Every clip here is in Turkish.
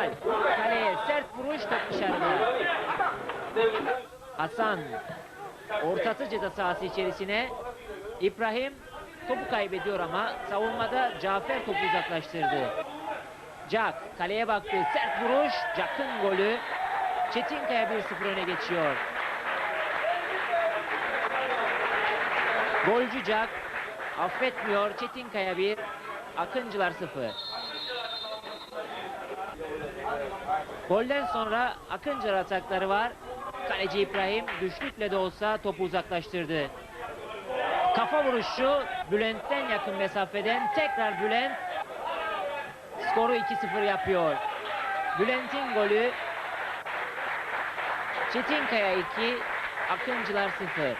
Kemal. Kaleye sert vuruş top dışarıda. Hasan. Ortası ceza sahası içerisine. İbrahim topu kaybediyor ama savunmada Cafer topu uzaklaştırdı. Cak kaleye baktı. Sert vuruş. Cak'ın golü. Çetinkaya 1-0 öne geçiyor. Golcü Cak affetmiyor. Çetinkaya 1, Akıncılar 0. Golden sonra Akıncılar atakları var. Kaleci İbrahim güçlükle de olsa topu uzaklaştırdı. Kafa vuruşu Bülent'ten yakın mesafeden tekrar Bülent skoru 2-0 yapıyor. Bülent'in golü Çetinkaya 2, Akıncılar 0.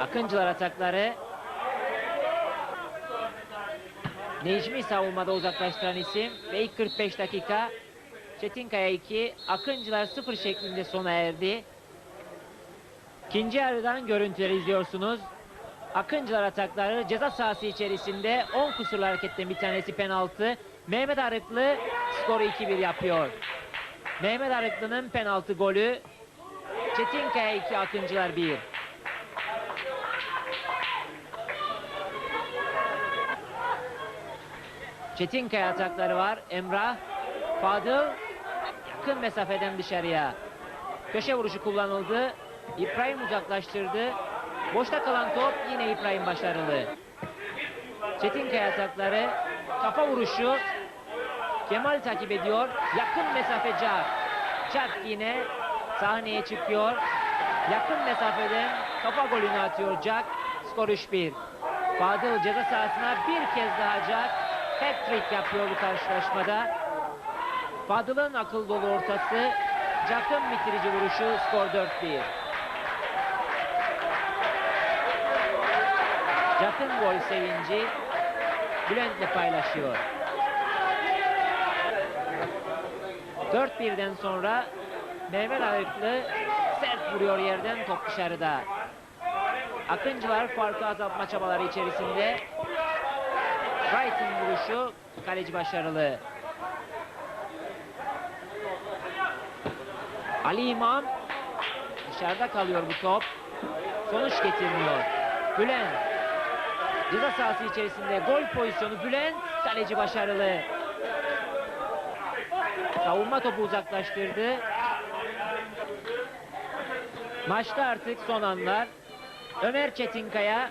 Akıncılar atakları Necmi savunmada uzaklaştıran isim ve ilk 45 dakika Çetinkaya 2, Akıncılar 0 şeklinde sona erdi. İkinci yarıdan görüntüleri izliyorsunuz. Akıncılar atakları ceza sahası içerisinde 10 kusurlu hareketten bir tanesi penaltı. Mehmet Arıklı skoru 2-1 yapıyor. Mehmet Arıklı'nın penaltı golü Çetinkaya 2, Akıncılar 1. Çetinkaya atakları var. Emrah, Fadıl yakın mesafeden dışarıya. Köşe vuruşu kullanıldı. İbrahim uzaklaştırdı. Boşta kalan top yine İbrahim başarılı. Çetinkaya atakları kafa vuruşu Kemal takip ediyor. Yakın mesafe Cak. Cak yine sahneye çıkıyor. Yakın mesafeden kafa golünü atıyor Cak. Skor 3-1. Fadıl ceza sahasına bir kez daha Cak. Hat-trick yapıyor bu karşılaşmada. Fadıl'ın akıl dolu ortası. Cak'ın bitirici vuruşu skor 4-1. Cak'ın gol sevinci Bülent'le paylaşıyor. 4-1'den sonra Mehmet Arıklı sert vuruyor yerden top dışarıda. Akıncılar farkı azaltma çabaları içerisinde. Wright'ın vuruşu kaleci başarılı. Ali İmam dışarıda kalıyor bu top. Sonuç getirmiyor. Bülent ceza sahası içerisinde gol pozisyonu Bülent kaleci başarılı. Savunma topu uzaklaştırdı. Maçta artık son anlar. Ömer Çetinkaya